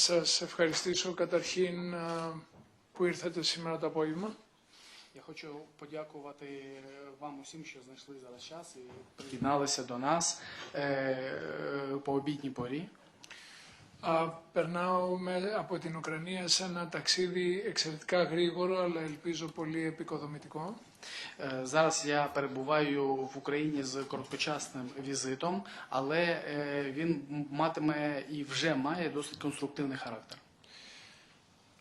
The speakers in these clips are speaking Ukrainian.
σας ευχαριστήσω καταρχήν α, που ήρθατε σήμερα το απόγευμα. Я хочу подякувати е, вам усім, що знайшли зараз час і приєдналися до нас е, е, по обідній порі. Α, περνάω με, από την Ουκρανία σε ένα ταξίδι εξαιρετικά γρήγορο, αλλά ελπίζω πολύ επικοδομητικό. Е, Зараз я перебуваю в Україні з короткочасним візитом, але е, він матиме і вже має досить конструктивний характер.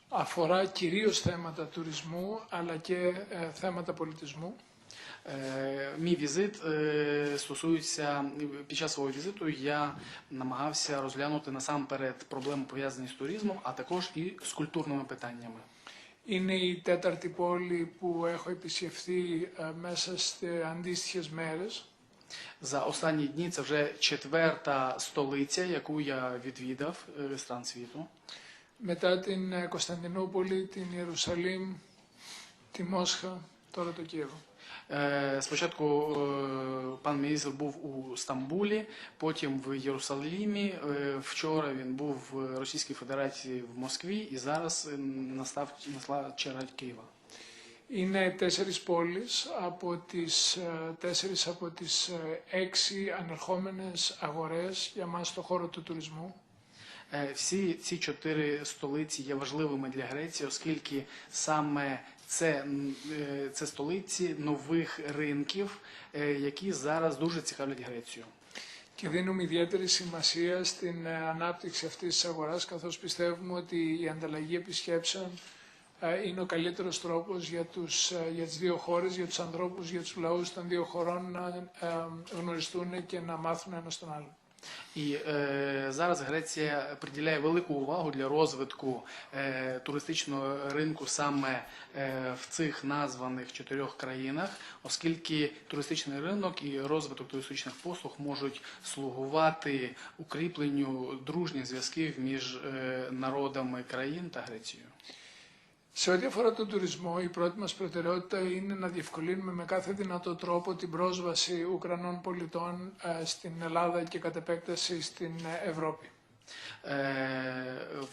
Αφορά κυρίως θέματα τουρισμού, αλλά και ε, θέματα πολιτισμού. Е, Мій візит е, стосується під час свого візиту. Я намагався розглянути насамперед проблеми пов'язані з туризмом, а також і з культурними питаннями. Είναι η τέταρτη πόλη που έχω επισκεφθεί ε, μέσα σε αντίστοιχες μέρες. За останні дні це вже четверта столиця, яку я відвідав е, стран світу. Μετά την ε, Κωνσταντινούπολη, την Ιερουσαλήμ, τη Μόσχα, τώρα το Κίεβο. Е, Спочатку е, пан міністр був у Стамбулі, потім в Єрусалимі. е, Вчора він був в Російській Федерації в Москві, і зараз е, настав насла черга Києва. Είναι τέσσερις πόλεις από τις, ε, τέσσερις από τις ε, έξι ανερχόμενες αγορές για μας στο χώρο του τουρισμού. Е, Всі ці чотири столиці є важливими для Греції, оскільки саме це, м, е, це столиці нових ринків, е, які зараз дуже цікавлять Грецію. Και δίνουμε ιδιαίτερη σημασία στην ε, ανάπτυξη αυτής της αγοράς καθώς πιστεύουμε ότι η ανταλλαγή επισκέψεων ε, είναι ο καλύτερος τρόπος για, τους, ε, για τις δύο χώρες, για τους ανθρώπους, για τους λαούς των δύο χωρών να ε, γνωριστούν και να μάθουν ένας τον άλλον. І е, зараз Греція приділяє велику увагу для розвитку е, туристичного ринку саме е, в цих названих чотирьох країнах, оскільки туристичний ринок і розвиток туристичних послуг можуть слугувати укріпленню дружніх зв'язків між е, народами країн та Грецією. Σε ό,τι αφορά τον τουρισμό, η πρώτη μας προτεραιότητα είναι να διευκολύνουμε με κάθε δυνατό τρόπο την πρόσβαση Ουκρανών πολιτών ε, στην Ελλάδα και κατ' επέκταση στην ε, Ευρώπη. Е,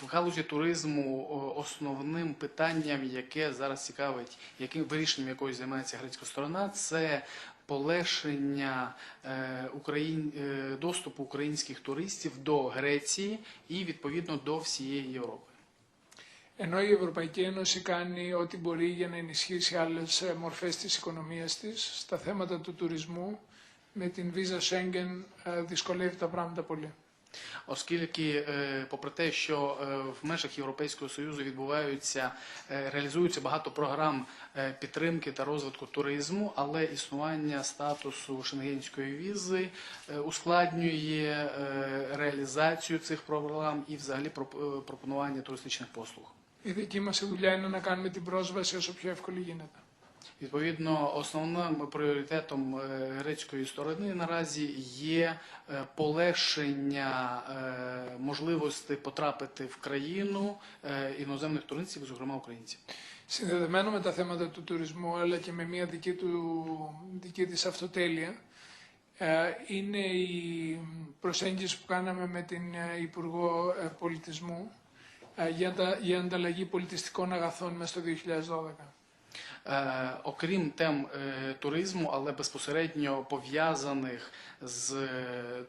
В галузі туризму о, основним питанням, яке зараз цікавить, яким вирішенням якої займається грецька сторона, це полегшення е, Україн, е, доступу українських туристів до Греції і відповідно до всієї Європи. Ενώ η Ευρωπαϊκή Ένωση κάνει ό,τι μπορεί για να ενισχύσει άλλες ε, μορφές της οικονομίας της, στα θέματα του τουρισμού, με την Visa Schengen ε, δυσκολεύει τα πράγματα πολύ. Оскільки, е, попри те, що е, в межах Європейського Союзу відбуваються, е, реалізуються багато програм е, підтримки та розвитку туризму, але існування статусу шенгенської візи е, ускладнює е, реалізацію цих програм і взагалі проп- е, пропонування туристичних послуг. Η δική μας δουλειά είναι να κάνουμε την πρόσβαση όσο πιο εύκολη γίνεται. Відповідно, основним пріоритетом е, грецької сторони наразі є е, полегшення е, можливості потрапити в країну е, іноземних туристів, зокрема українців. Συνδεδεμένο με τα θέματα του τουρισμού, αλλά και με μια δική, του, δική της αυτοτέλεια, ε, είναι η προσέγγιση που κάναμε με την ε, Υπουργό ε, Πολιτισμού ε, για, τα, για ανταλλαγή πολιτιστικών αγαθών μέσα στο 2012. Е, окрім тем е, туризму, але безпосередньо пов'язаних з е,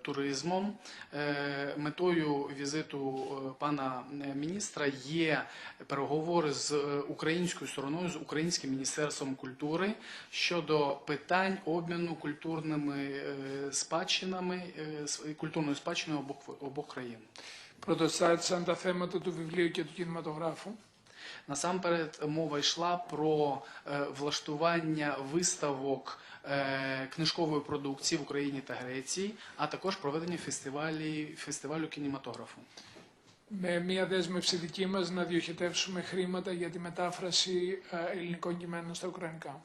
туризмом, е, метою візиту е, пана е, міністра є переговори з е, українською стороною, з українським міністерством культури щодо питань обміну культурними е, спадщинами, е, с- культурною спадщиною обох, обох країн. Πρωτοστάτησαν τα θέματα του βιβλίου και του κινηματογράφου. Насамперед мова йшла про е, влаштування виставок е, книжкової продукції в Україні та Греції, а також проведення фестивалі, фестивалю кінематографу. με μια δέσμευση δική μας να διοχετεύσουμε χρήματα για τη μετάφραση ε, ελληνικών κειμένων στα ουκρανικά.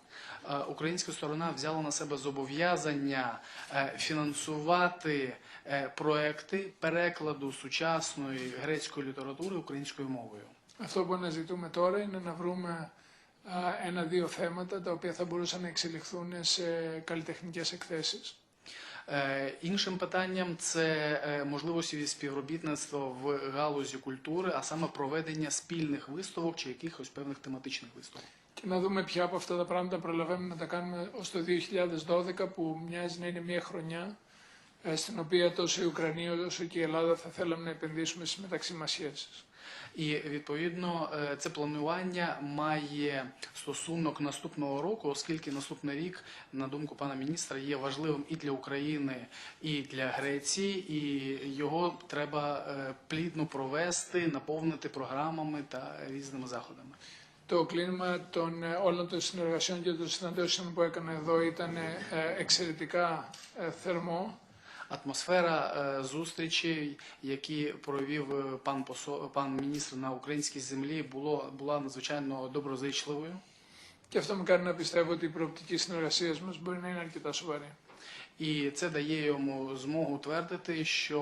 Е, Українська сторона взяла на себе зобов'язання е, фінансувати е, проекти перекладу сучасної грецької літератури українською мовою. Αυτό που αναζητούμε τώρα είναι να βρούμε α, ένα-δύο θέματα τα οποία θα μπορούσαν να εξελιχθούν σε καλλιτεχνικές εκθέσεις. Е, Іншим питанням це е, можливості співробітництва в галузі культури, а саме проведення спільних виставок чи якихось певних тематичних виставок. Και να δούμε ποια από αυτά τα πράγματα προλαβαίνουμε να τα κάνουμε ως το 2012 που μοιάζει να είναι μια χρονιά ε, στην οποία τόσο η Ουκρανία όσο και η Ελλάδα θα θέλαμε να επενδύσουμε στις μεταξύ μας σχέσεις. І відповідно е, це планування має стосунок наступного року, оскільки наступний рік, на думку пана міністра, є важливим і для України, і для Греції, і його треба е, плідно провести, наповнити програмами та різними заходами. Το κλίμα των, ε, όλων των συνεργασιών και των συναντήσεων που έκανα εδώ ήταν ε, εξαιρετικά ε, θερμό. Атмосфера е, зустрічей, які провів е, пан посо, пан міністр на українській землі, було була надзвичайно доброзичливою. Και αυτό με κάνει να πιστεύω ότι η προοπτική συνεργασία μας μπορεί να είναι αρκετά σοβαρή. І це дає йому змогу твердити, що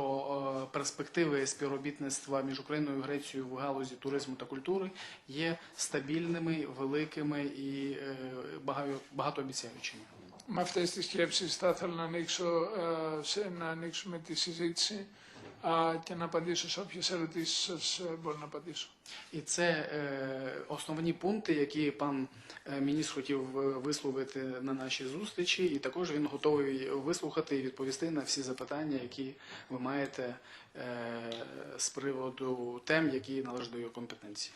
е, перспективи співробітництва між Україною і Грецією в галузі туризму та культури є стабільними, великими і е, багато- багатообіцяючими. Με αυτές τις σκέψεις θα ήθελα να, ανοίξω, ε, σε, να ανοίξουμε τη συζήτηση α, και να απαντήσω σε όποιες ερωτήσεις σας ε, μπορώ να απαντήσω. І це е, основні пункти, які пан е, міністр хотів е, висловити на нашій зустрічі, і також він готовий вислухати і відповісти на всі запитання, які ви маєте е, з приводу тем, які належать до його компетенції.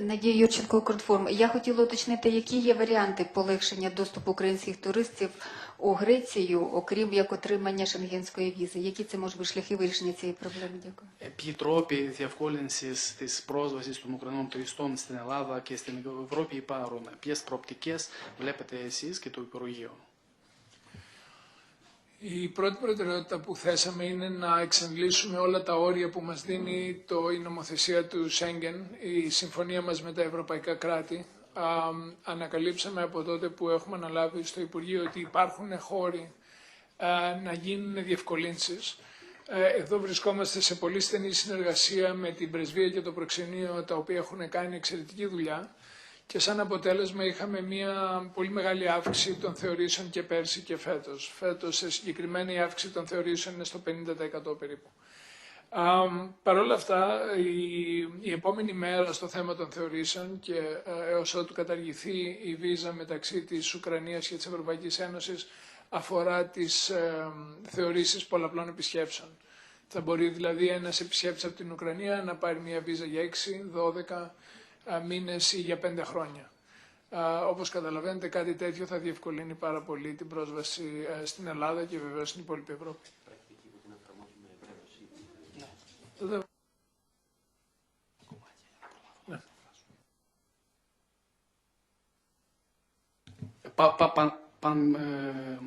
Надія Юрченко, Укрінформ. Я хотіла уточнити, які є варіанти полегшення доступу українських туристів у Грецію, окрім як отримання шенгенської візи. Які це можуть бути шляхи вирішення цієї проблеми? Дякую. Ποιοι τρόποι διευκόλυνσης της πρόσβασης των Ουκρανών τουριστών στην Ελλάδα και στην Ευρώπη υπάρχουν, ποιες προοπτικές βλέπετε εσείς και το Υπουργείο. Η πρώτη προτεραιότητα που θέσαμε είναι να εξαντλήσουμε όλα τα όρια που μας δίνει το, η νομοθεσία του Σέγγεν, η συμφωνία μας με τα ευρωπαϊκά κράτη. Α, ανακαλύψαμε από τότε που έχουμε αναλάβει στο Υπουργείο ότι υπάρχουν χώροι α, να γίνουν διευκολύνσεις. Ε, Εδώ βρισκόμαστε σε πολύ στενή συνεργασία με την Πρεσβεία και το Προξενείο, τα οποία έχουν κάνει εξαιρετική δουλειά και σαν αποτέλεσμα είχαμε μια πολύ μεγάλη αύξηση των θεωρήσεων και πέρσι και φέτος. Φέτος σε συγκεκριμένη η αύξηση των θεωρήσεων είναι στο 50% περίπου. Α, Παρ' όλα αυτά, η, η επόμενη μέρα στο θέμα των θεωρήσεων και ε, έως ότου καταργηθεί η βίζα μεταξύ της Ουκρανίας και της Ευρωπαϊκής Ένωσης αφορά τις ε, θεωρήσεις πολλαπλών επισκέψεων. Θα μπορεί δηλαδή ένας επισκέπτης από την Ουκρανία να πάρει μια βίζα για 6, 12 α, μήνες ή για 5 χρόνια. Α, όπως καταλαβαίνετε κάτι τέτοιο θα διευκολύνει πάρα πολύ την πρόσβαση ε, στην Ελλάδα και βεβαίως στην υπόλοιπη Ευρώπη. Βέβαια. Ναι. Па- па- Пан, пан е,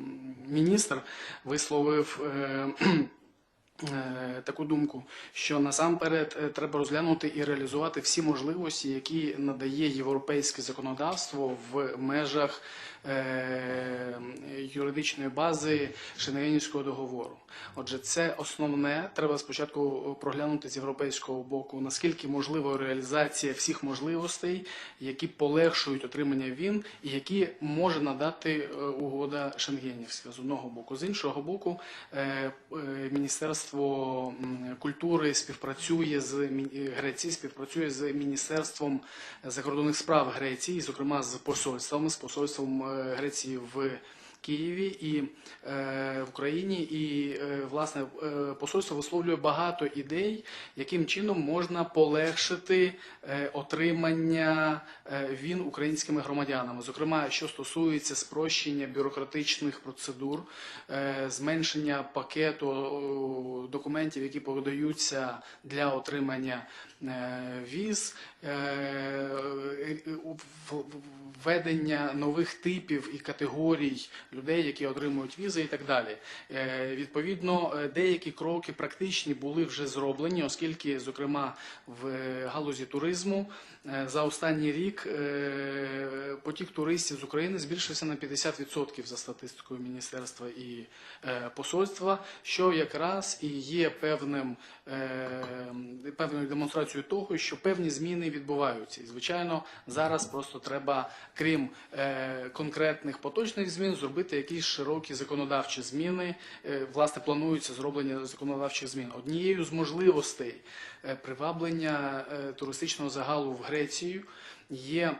міністр висловив е, е, таку думку, що насамперед е, треба розглянути і реалізувати всі можливості, які надає європейське законодавство в межах е, юридичної бази Шенгенівського договору. Отже, це основне. Треба спочатку проглянути з європейського боку, наскільки можлива реалізація всіх можливостей, які полегшують отримання він і які може надати е, угода Шенгенівська з одного боку. З іншого боку, е, е, Міністерство м, культури співпрацює з Мі- Греції, співпрацює з Міністерством закордонних справ Греції, зокрема з посольством, з посольством е, Греції в Києві і е, в Україні, і е, власне е, посольство висловлює багато ідей, яким чином можна полегшити отримання він українськими громадянами. Зокрема, що стосується спрощення бюрократичних процедур, зменшення пакету документів, які подаються для отримання віз, введення нових типів і категорій людей, які отримують візи і так далі. Е, Відповідно, е, деякі кроки практичні були вже зроблені, оскільки, зокрема, в е, галузі туризму за останній рік е, потік туристів з України збільшився на 50% за статистикою міністерства і е, посольства, що якраз і є певним е, певною демонстрацією того, що певні зміни відбуваються. І звичайно, зараз просто треба, крім е, конкретних поточних змін, зробити якісь широкі законодавчі зміни. Е, власне, планується зроблення законодавчих змін. Однією з можливостей е, приваблення е, туристичного загалу в Грецію є.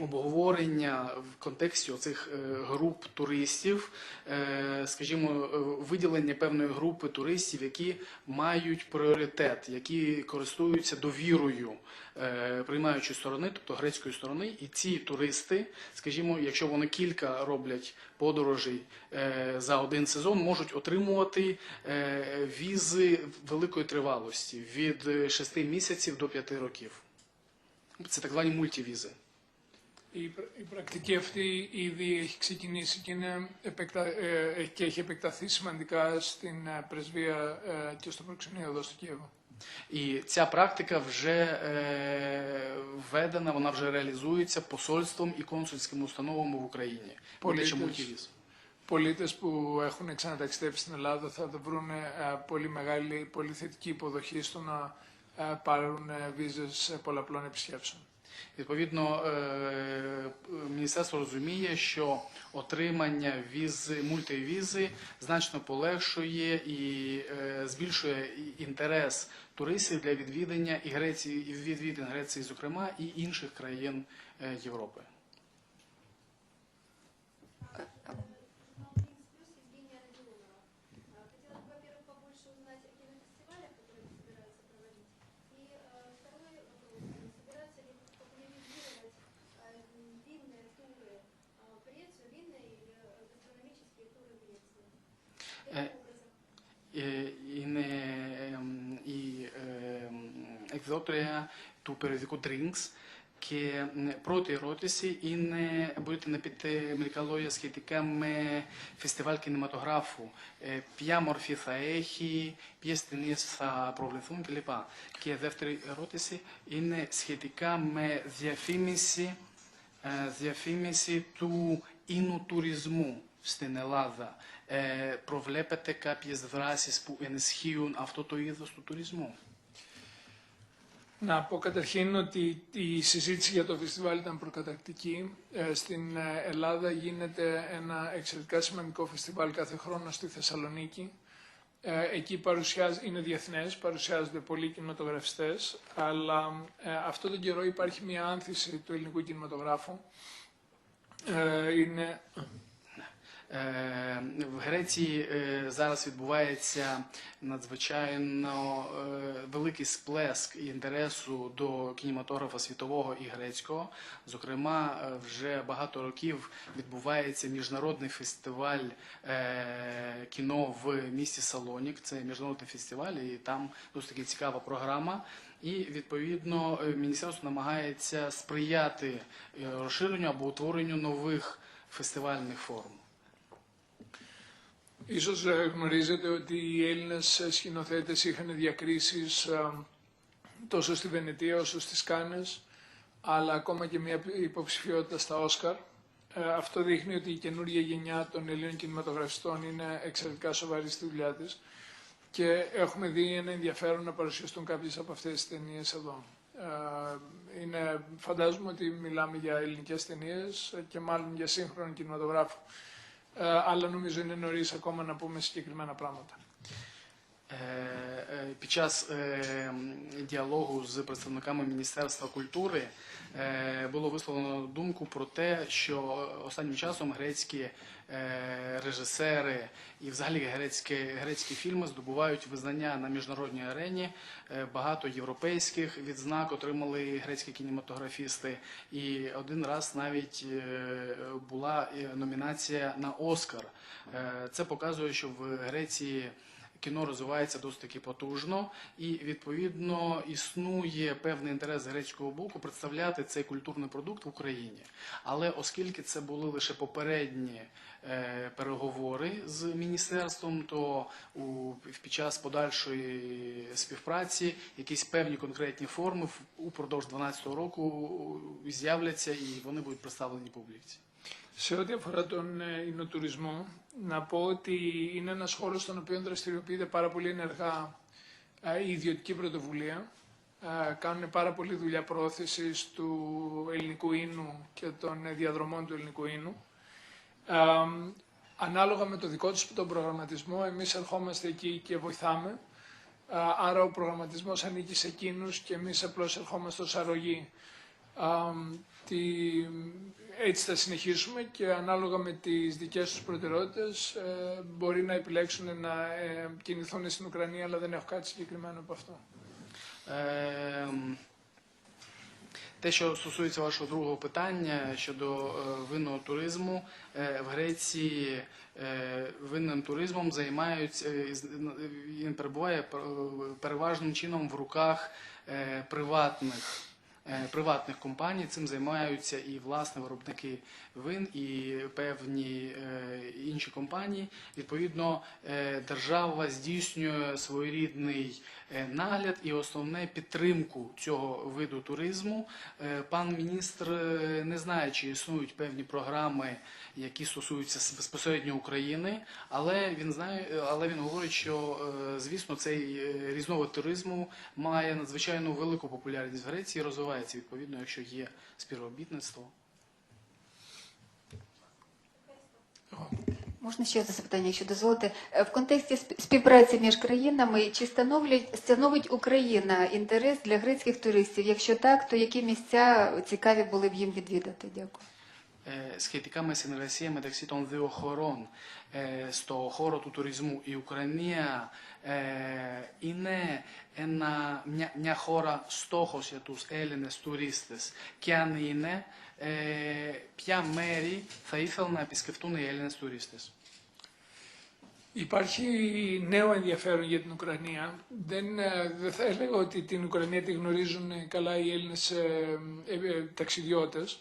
Обговорення в контексті оцих е, груп туристів, е, скажімо, е, виділення певної групи туристів, які мають пріоритет, які користуються довірою приймаючої сторони, тобто грецької сторони, і ці туристи, скажімо, якщо вони кілька роблять подорожей за один сезон, можуть отримувати візи великої тривалості від 6 місяців до 5 років. Це так звані мультивізи. Η, πρα- η πρακτική αυτή ήδη έχει ξεκινήσει και, είναι επεκτα... ε, και έχει επεκταθεί σημαντικά στην ε, πρεσβεία ε, και στο προξενείο εδώ στο Κίεβο. І ця практика вже е, введена, вона вже реалізується посольством і консульськими установами в Україні. Πολίτες. Видача мультивіз. Πολίτες που έχουν ξαναταξιδέψει στην Ελλάδα θα το βρουν ε, πολύ μεγάλη, πολύ θετική υποδοχή στο να ε, πάρουν ε, βίζες πολλαπλών επισκέψεων. Відповідно, е, міністерство розуміє, що отримання візи, мультивізи значно полегшує і е, збільшує і- інтерес туристів для відвідання і Греції, і відвідин Греції, зокрема, і інших країн е, Європи. Εκδότρια του περιοδικού Drinks και μ, πρώτη ερώτηση είναι, μπορείτε να πείτε μερικά λόγια σχετικά με φεστιβάλ κινηματογράφου. Ε, ποια μορφή θα έχει, ποιες ταινίες θα προβληθούν κλπ. Και δεύτερη ερώτηση είναι σχετικά με διαφήμιση, ε, διαφήμιση του ίνου τουρισμού στην Ελλάδα. Ε, προβλέπετε κάποιες δράσεις που ενισχύουν αυτό το είδος του τουρισμού; Να πω καταρχήν ότι η συζήτηση για το φεστιβάλ ήταν προκατακτική. Ε, Στην ε, Ελλάδα γίνεται ένα εξαιρετικά σημαντικό φεστιβάλ κάθε χρόνο στη Θεσσαλονίκη. Ε, Εκεί παρουσιάζ, είναι διεθνές, παρουσιάζονται πολλοί κινηματογραφιστές, αλλά ε, αυτό τον καιρό υπάρχει μια άνθηση του ελληνικού κινηματογράφου. Ε, Είναι Е, В Греції е, зараз відбувається надзвичайно е, великий сплеск інтересу до кінематографа світового і грецького. Зокрема, е, вже багато років відбувається міжнародний фестиваль е, кіно в місті Салонік. Це міжнародний фестиваль, і там досить таки цікава програма. І відповідно е, міністерство намагається сприяти е, розширенню або утворенню нових фестивальних форм. Ίσως ε, γνωρίζετε ότι οι Έλληνες ε, σκηνοθέτες είχαν διακρίσεις ε, τόσο στη Βενετία όσο στις Κάνες, αλλά ακόμα και μια υποψηφιότητα στα Όσκαρ. Ε, Αυτό δείχνει ότι η καινούργια γενιά των Ελλήνων κινηματογραφιστών είναι εξαιρετικά σοβαρή στη δουλειά της και έχουμε δει ένα ενδιαφέρον να παρουσιαστούν κάποιες από αυτές τις ταινίες εδώ. Ε, Είναι, φαντάζομαι ότι μιλάμε για ελληνικές ταινίες ε, και μάλλον για σύγχρονο κινηματογράφο. Ε, αλλά νομίζω είναι νωρίς ακόμα να πούμε συγκεκριμένα πράγματα. Під час е, діалогу з представниками Міністерства культури е, було висловлено думку про те, що останнім часом грецькі е, режисери і взагалі грецькі, грецькі фільми здобувають визнання на міжнародній арені. Багато європейських відзнак отримали грецькі кінематографісти. І один раз навіть була номінація на Оскар. Це показує, що в Греції кіно розвивається досить таки потужно, і відповідно існує певний інтерес грецького боку представляти цей культурний продукт в Україні. Але оскільки це були лише попередні е, переговори з міністерством, то у під час подальшої співпраці якісь певні конкретні форми упродовж 12 року з'являться і вони будуть представлені публіці. Σε ό,τι αφορά τον ε, εινοτουρισμό, να πω ότι είναι ένας χώρος στον οποίο δραστηριοποιείται πάρα πολύ ενεργά ε, η ιδιωτική πρωτοβουλία. Ε, Κάνουν πάρα πολύ δουλειά πρόθεσης του ελληνικού ίνου και των ε, διαδρομών του ελληνικού ίνου. Ε, Ανάλογα με το δικό τους τον προγραμματισμό, εμείς ερχόμαστε εκεί και βοηθάμε. Ε, Άρα ο προγραμματισμός ανήκει σε εκείνους και εμείς απλώς ερχόμαστε ως αρρωγή. Α, τη, έτσι θα συνεχίσουμε και ανάλογα με τις δικές τους προτεραιότητες ε, μπορεί να επιλέξουν να ε, κινηθούν στην Ουκρανία αλλά δεν έχω κάτι συγκεκριμένο από αυτό. Ем, Те, що стосується вашого другого питання щодо е, винного туризму, е, в Греції е, винним туризмом займаються, е, з- він перебуває е, переважним чином в руках е, приватних. е, Приватних компаній цим займаються і власне виробники вин, і певні е, інші компанії. Відповідно, е, держава здійснює своєрідний нагляд і основне підтримку цього виду туризму. Пан міністр не знає, чи існують певні програми, які стосуються безпосередньо України, але він знає, але він говорить, що звісно цей різновид туризму має надзвичайно велику популярність в Греції, і розвивається відповідно, якщо є співробітництво. Можна ще одне запитання, якщо дозволите. В контексті сп- співпраці між країнами чи становлять становить Україна інтерес для грецьких туристів? Якщо так, то які місця цікаві були б їм відвідати? Дякую. Ε, σχετικά με συνεργασία μεταξύ των δύο χωρών ε, στο χώρο του τουρισμού. Η Ουκρανία ε, είναι ένα, μια, μια χώρα στόχος για τους Έλληνες τουρίστες και αν είναι, ε, ποια μέρη θα ήθελαν να επισκεφτούν οι Έλληνες τουρίστες; Υπάρχει νέο ενδιαφέρον για την Ουκρανία. Δεν, ε, δεν θα έλεγα ότι την Ουκρανία τη γνωρίζουν ε, καλά οι Έλληνες ε, ε, ε, ταξιδιώτες.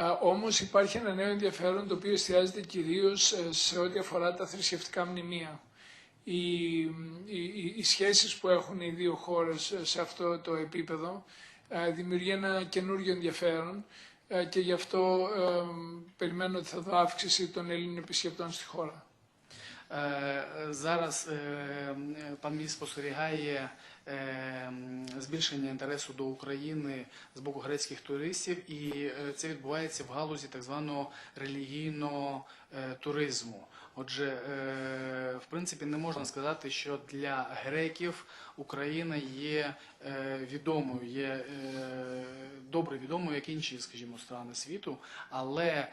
Α, όμως υπάρχει ένα νέο ενδιαφέρον το οποίο εστιάζεται κυρίως ε, σε ό,τι αφορά τα θρησκευτικά μνημεία. Οι, οι, οι, οι σχέσεις που έχουν οι δύο χώρες ε, σε αυτό το επίπεδο ε, δημιουργεί ένα καινούριο ενδιαφέρον ε, και γι' αυτό ε, περιμένω ότι θα δω αύξηση των Έλληνων επισκεπτών στη χώρα. Е, Зараз е, е, пан міністр спостерігає е, м, збільшення інтересу до України з боку грецьких туристів, і е, це відбувається в галузі так званого релігійного е, туризму. Отже, е, в принципі, не можна сказати, що для греків Україна є е, відомою, є е, добре відомою, як інші, скажімо, страни світу, але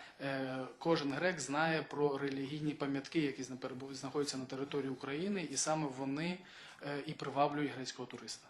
кожен грек знає про релігійні пам'ятки, які зна- знаходяться на території України, і саме вони і приваблюють грецького туриста.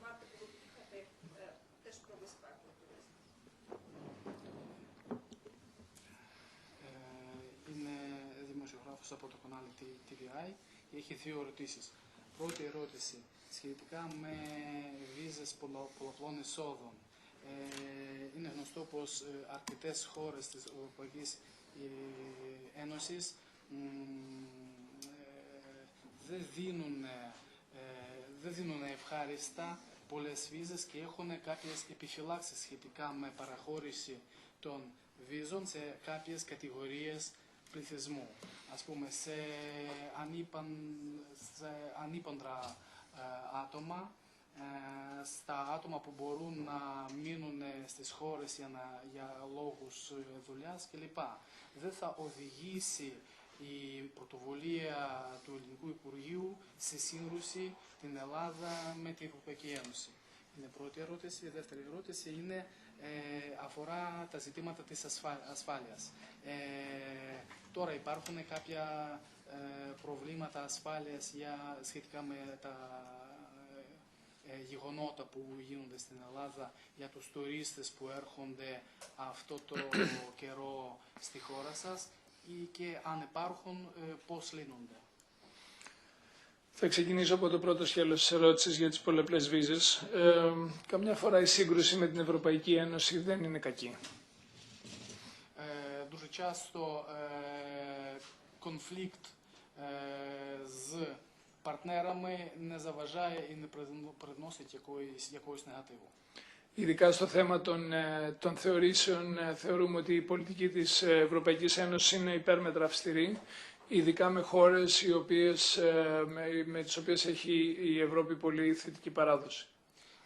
кудись не варто було б їхати е, теж про безпеку туристів? Ε, Είναι δημοσιογράφος από το κανάλι TVI και έχει δύο ερωτήσεις. Πρώτη ερώτηση σχετικά με βίζες πολλα- πολλαπλών εισόδων. Ε, είναι γνωστό πως ε, αρκετές χώρες της Ευρωπαϊκής ε, Ένωσης μ, ε, δεν δίνουν, ε, δεν δίνουν ευχάριστα πολλές βίζες και έχουν κάποιες επιφυλάξεις σχετικά με παραχώρηση των βίζων σε κάποιες κατηγορίες πληθυσμού. Ας πούμε, σε, ανήπαν, σε ανήπαντρα ε, άτομα ε, στα άτομα που μπορούν να μείνουν στις χώρες για, να, για λόγους ε, δουλειάς κλπ. Δεν θα οδηγήσει η πρωτοβουλία του Ελληνικού Υπουργείου σε σύγκρουση την Ελλάδα με την Ευρωπαϊκή Ένωση. Είναι η πρώτη ερώτηση. Η δεύτερη ερώτηση είναι, ε, αφορά τα ζητήματα της ασφα- ασφάλειας. Ε, τώρα υπάρχουν κάποια ε, προβλήματα ασφάλειας για, σχετικά με τα ε, γεγονότα που γίνονται στην Ελλάδα για τους τουρίστες που έρχονται αυτό το καιρό στη χώρα σας ή και αν υπάρχουν ε, πώς λύνονται. Θα ξεκινήσω από το πρώτο σκέλος της ερώτησης για τις πολλαπλές βίζες. Ε, καμιά φορά η σύγκρουση με την Ευρωπαϊκή Ένωση δεν είναι κακή. Е, Дуже часто е, конфлікт е, з партнерами не заважає і не призн- приносить якоїсь, якогось негативу. Ειδικά στο θέμα των, ε, των θεωρήσεων ε, θεωρούμε ότι η πολιτική της ε, Ευρωπαϊκής Ένωσης είναι υπέρμετρα αυστηρή, ειδικά με χώρες οι οποίες, ε, με, με τις οποίες έχει η Ευρώπη πολύ θετική παράδοση.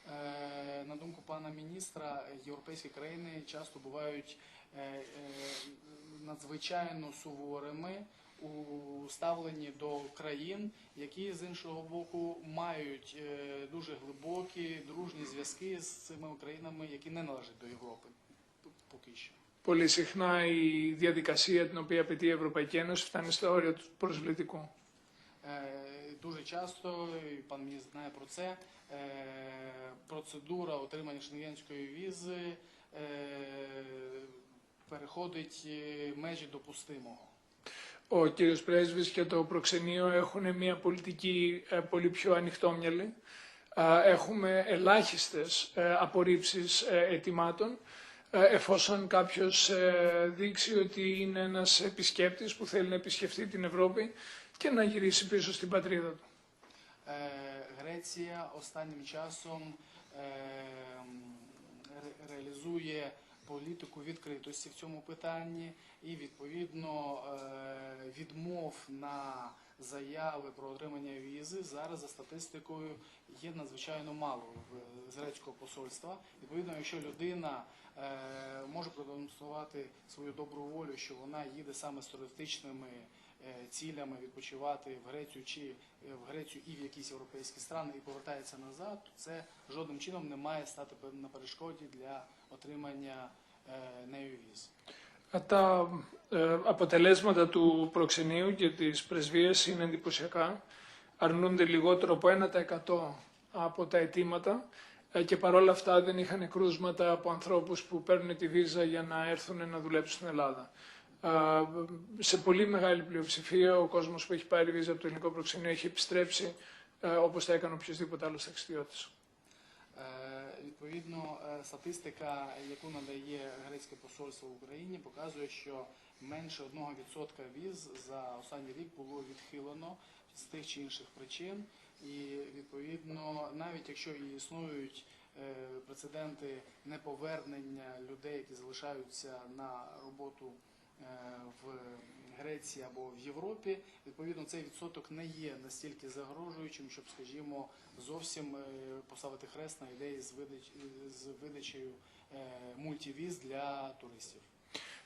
Е, На думку пана міністра, європейські країни часто бувають е, е, надзвичайно суворими у ставленні до країн, які з іншого боку мають е, дуже глибокі дружні зв'язки з цими країнами, які не належать до Європи п- поки що. Πολύ συχνά η διαδικασία την οποία απαιτεί η Ευρωπαϊκή Ένωση φτάνει στα όρια του προσβλητικού. Е, Дуже часто, і пан міністр знає про це, е, процедура отримання шенгенської візи е, переходить е, межі допустимого. Ο κύριος Πρέσβης και το προξενείο έχουν μια πολιτική ε, πολύ πιο ανοιχτόμυαλη. Α, Έχουμε ελάχιστες ε, απορρίψεις ε, αιτημάτων ε, εφόσον κάποιος ε, δείξει ότι είναι ένας επισκέπτης που θέλει να επισκεφτεί την Ευρώπη και να γυρίσει πίσω στην πατρίδα του. Е, Греція останнім часом е, ре- реалізує політику відкритості в цьому питанні і відповідно е, відмов на заяви про отримання візи зараз за статистикою є надзвичайно мало з грецького посольства. Відповідно, якщо людина е, може продемонструвати свою добру волю, що вона їде саме з туристичними е, цілями відпочивати в Грецію чи в Грецію і в якісь європейські страни і повертається назад, це жодним чином не має стати на перешкоді для отримання е, нею віз. Α, Τα ε, αποτελέσματα του προξενείου και της πρεσβείας είναι εντυπωσιακά. Αρνούνται λιγότερο από 1% από τα αιτήματα ε, και παρόλα αυτά δεν είχαν κρούσματα από ανθρώπους που παίρνουν τη βίζα για να έρθουν να δουλέψουν στην Ελλάδα. Α, Σε πολύ μεγάλη πλειοψηφία ο κόσμος που έχει πάρει βίζα από το ελληνικό προξενείο έχει επιστρέψει ε, όπως θα έκανε οποιοδήποτε άλλος ταξιδιώτης. Е, Відповідно, е, статистика, яку надає грецьке посольство в Україні, показує, що менше 1% віз за останній рік було відхилено з тих чи інших причин. І відповідно, навіть якщо і існують е, прецеденти неповернення людей, які залишаються на роботу в Греції або в Європі, відповідно цей відсоток не є настільки загрожуючим, щоб, скажімо, зовсім е, поставити хрест на ідеї з, видач, з видачею е, мультивіз для туристів.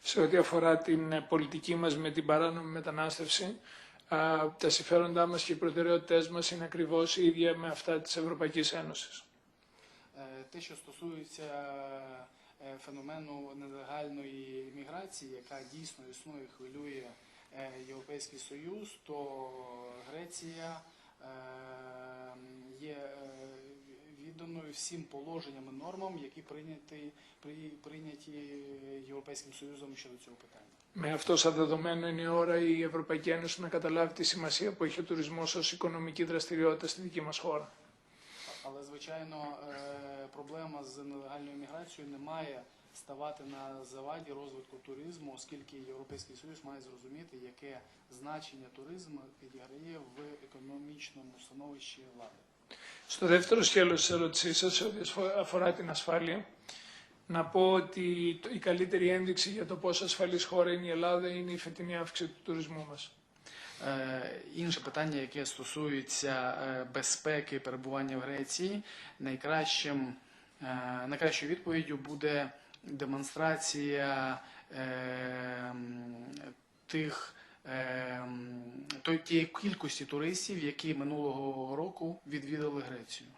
σε ό,τι αφορά την ε, πολιτική μας με την παράνομη μετανάστευση. Α, τα συμφέροντά μας και οι προτεραιότητές μας είναι ακριβώς οι ίδια με αυτά της Ευρωπαϊκής Ένωσης. Е, Те, що стосується е, Е, феномену нелегальної міграції, яка дійсно існує, хвилює е, Європейський Союз, то Греція е, є відданою всім положенням і нормам, які прийняті прийняті Європейським Союзом щодо цього питання. Με αυτό σαν δεδομένο είναι η ώρα η Ευρωπαϊκή Ένωση να καταλάβει τη σημασία που έχει ο τουρισμός ως οικονομική δραστηριότητα στη δική μας χώρα. Але, звичайно, е, проблема з нелегальною міграцією не має ставати на заваді розвитку туризму, оскільки Європейський Союз має зрозуміти, яке значення туризму відіграє в економічному становищі влади. Στο δεύτερο σκέλος της ερώτησής σας, σε ό,τι ασφο- αφορά την ασφάλεια, να πω ότι το- η καλύτερη ένδειξη για το πόσο ασφαλής χώρα είναι η Ελλάδα είναι η φετινή αύξηση του τουρισμού μας. Е, Інше питання, яке стосується е, безпеки перебування в Греції, найкращим, е, найкращою відповіддю буде демонстрація тих тієї кількості туристів, які минулого року відвідали Грецію.